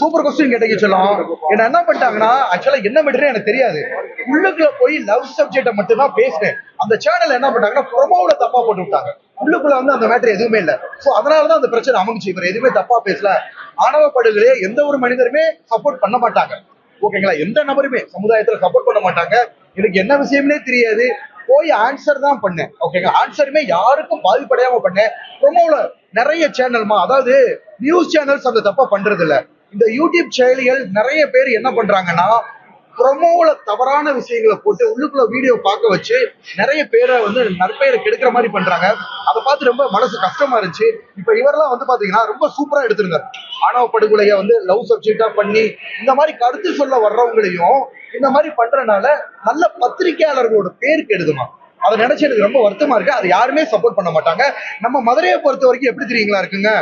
Super question கேட்டீங்க சொல்லும் என்ன என்ன பண்ணிட்டாங்கன்னா ஆக்சுவலா என்ன மெட்டீரியல் எனக்கு தெரியாது. உள்ளுக்குள்ள போய் லவ் சப்ஜெக்ட மட்டும் தான் பேசினேன். அந்த சேனல் என்ன பண்ணிட்டாங்கன்னா ப்ரொமோல தப்பா போட்டு விட்டாங்க. உள்ளுக்குள்ள வந்து அந்த மேட்டர் எதுவுமே இல்ல. சோ அதனாலதான் அந்த பிரச்சனை அமைஞ்சு இவர் எதுவுமே தப்பா பேசல. ஆணவ படுகொலையை எந்த ஒரு மனிதருமே சப்போர்ட் பண்ண மாட்டாங்க. ஓகேங்களா எந்த நபருமே சமுதாயத்துல சப்போர்ட் பண்ண மாட்டாங்க. எனக்கு என்ன விஷயம்னே தெரியாது. போய் ஆன்சர் தான் பண்ணேன். ஓகேங்க ஆன்சருமே யாருக்கும் பாதிப்படையாம பண்ணேன். ப்ரொமோல நிறைய சேனல்மா அதாவது நியூஸ் சேனல்ஸ் அந்த தப்பா பண்றது இல்லை இந்த யூடியூப் செயலிகள் நிறைய பேர் என்ன பண்றாங்கன்னா ப்ரொமோவில் தவறான விஷயங்களை போட்டு உள்ளுக்குள்ள வீடியோ பார்க்க வச்சு நிறைய பேரை வந்து நற்பெயரை கெடுக்கிற மாதிரி பண்றாங்க. அதை பார்த்து ரொம்ப மனசு கஷ்டமா இருந்துச்சு. இப்போ இவரெல்லாம் வந்து பாத்தீங்கன்னா ரொம்ப சூப்பரா எடுத்திருந்தார் ஆணவ படுகொலையை வந்து லவ் சப்ஜெக்டா பண்ணி இந்த மாதிரி கருத்து சொல்ல வர்றவங்களையும் இந்த மாதிரி பண்றதுனால நல்ல பத்திரிகையாளர்களோட பேர் கெடுதுமா அதை நினைச்சு எனக்கு ரொம்ப வருத்தமா இருக்கு. அது யாருமே சப்போர்ட் பண்ண மாட்டாங்க. நம்ம மதுரையை பொறுத்த வரைக்கும் எப்படி தெரியுங்களா இருக்குங்க?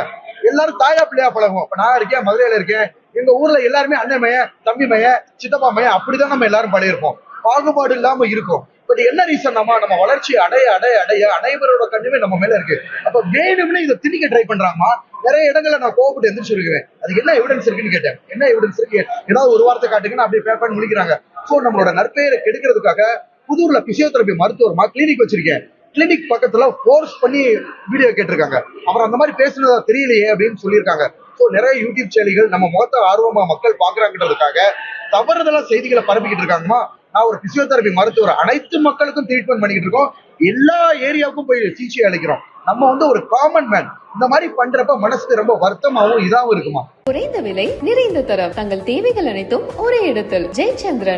எல்லாரும் தாயா பிள்ளையா பழகும் இப்ப நான் இருக்கேன் மதுரையில இருக்கேன். எங்க ஊர்ல எல்லாருமே அண்ணன் மையன் தம்பி மைய சித்தப்பா மைய அப்படிதான் நம்ம எல்லாரும் பழையிருப்போம் பாகுபாடு இல்லாம இருக்கும். பட் என்ன ரீசன் நம்ம நம்ம வளர்ச்சி அடைய அடைய அடைய அனைவரோட கண்ணுமே நம்ம மேல இருக்கு. அப்ப வேணும்னு இதை திணிக்க ட்ரை பண்றாமா நிறைய இடங்கள்ல நான் கோவப்பட்டு எந்திரிச்சிருக்கிறேன் அதுக்கு என்ன எவிடன்ஸ் இருக்குன்னு கேட்டேன். என்ன எவிடன்ஸ் இருக்கு? ஏதாவது ஒரு வார்த்தை காட்டுங்கன்னு அப்படியே பேப்பர் முடிக்கிறாங்க. சோ நம்மளோட நற்பெயரை கெடுக்கிறதுக்காக புதூர்ல பிசியோதெரபி மருத்துவர்மா கிளினிக் வச்சிருக்கேன். கிளினிக் பக்கத்துல போர்ஸ் பண்ணி வீடியோ கேட்டிருக்காங்க. அவர் அந்த மாதிரி பேசுனதா தெரியலையே அப்படின்னு சொல்லியிருக்காங்க. ஸோ நிறைய யூடியூப் செயலிகள் நம்ம மொத்த ஆர்வமா மக்கள் பாக்குறாங்கன்றதுக்காக தவறுதெல்லாம் செய்திகளை பரப்பிக்கிட்டு இருக்காங்கம்மா. நான் ஒரு பிசியோதெரபி மருத்துவர் அனைத்து மக்களுக்கும் ட்ரீட்மெண்ட் பண்ணிக்கிட்டு இருக்கோம். எல்லா ஏரியாவுக்கும் போய் சிகிச்சை அளிக்கிறோம். நம்ம வந்து ஒரு காமன் மேன் இந்த மாதிரி பண்றப்ப மனசுக்கு ரொம்ப வருத்தமாவும் இதாவும் இருக்குமா? குறைந்த விலை நிறைந்த தரம். தங்கள் தேவைகள் அனைத்தும் ஒரே இடத்தில். ஜெயச்சந்திரன்.